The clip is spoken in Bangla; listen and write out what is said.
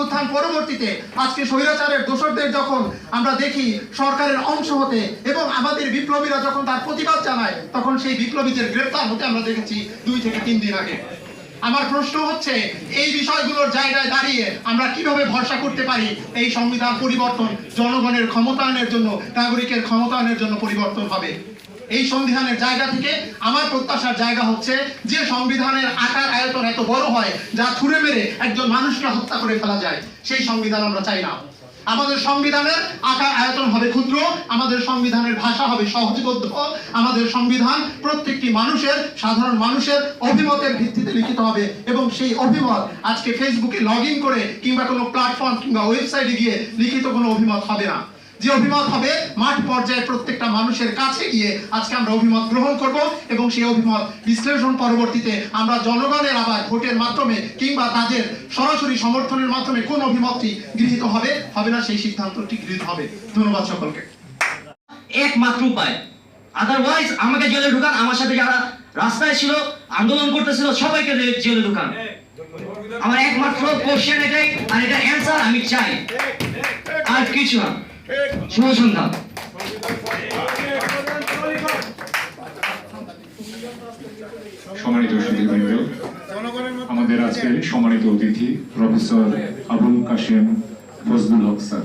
অভ্যুত্থান পরবর্তীতে আজকে স্বৈরাচারের দোষরদের যখন আমরা দেখি সরকারের অংশ হতে এবং আমাদের বিপ্লবীরা যখন তার প্রতিবাদ জানায়, তখন সেই বিপ্লবীদের গ্রেপ্তার হতে আমরা দেখেছি দুই থেকে তিন দিন আগে। আমার প্রশ্ন হচ্ছে, এই বিষয়গুলোর জায়গায় দাঁড়িয়ে আমরা কীভাবে ভরসা করতে পারি এই সংবিধান পরিবর্তন জনগণের ক্ষমতায়নের জন্য, নাগরিকের ক্ষমতায়নের জন্য পরিবর্তন হবে? এই সংবিধানের জায়গা থেকে আমার প্রত্যাশার জায়গা হচ্ছে যে সংবিধানের আকার আয়তন এত বড় হয় যা ছুঁড়ে মেরে একজন মানুষকে হত্যা করে ফেলা যায়, সেই সংবিধান আমরা চাই না। আমাদের সংবিধানের আকার আয়তন হবে ক্ষুদ্র, আমাদের সংবিধানের ভাষা হবে সহজবোধ্য, আমাদের সংবিধান প্রত্যেকটি মানুষের, সাধারণ মানুষের অভিমতের ভিত্তিতে লিখিত হবে এবং সেই অভিমত আজকে ফেসবুকে লগ করে কিংবা কোনো প্ল্যাটফর্ম কিংবা ওয়েবসাইটে গিয়ে লিখিত কোনো অভিমত হবে না। যে অভিমত হবে, মাঠ পর্যায়ে প্রত্যেকটা মানুষের কাছে গিয়ে আজকে আমরা অভিমত গ্রহণ করব এবং সেই অভিমত বিশ্লেষণ পরবর্তীতে আমরা জনগণের আবার ভোটের মাধ্যমে কিংবা তাদের সরাসরি সমর্থনের মাধ্যমে কোন অভিমতটি গৃহীত হবে হবে না সেই সিদ্ধান্তটি গৃহীত হবে। ধন্যবাদ সকলকে। একমাত্র উপায়। আদারওয়াইজ আমাকে জেলে ঢুকান, আমার সাথে যারা রাস্তায় ছিল, আন্দোলন করতেছিল, সবাইকে জেলে ঢুকান। আমার একমাত্র কোশ্চেন এটাই, আর এটা অ্যান্সার আমি চাই। আর কিছু না। শুভ সম্মানিত আমাদের আজকের সম্মানিত অতিথি প্রফেসর আবুল কাশেম ফজলুল হক স্যার।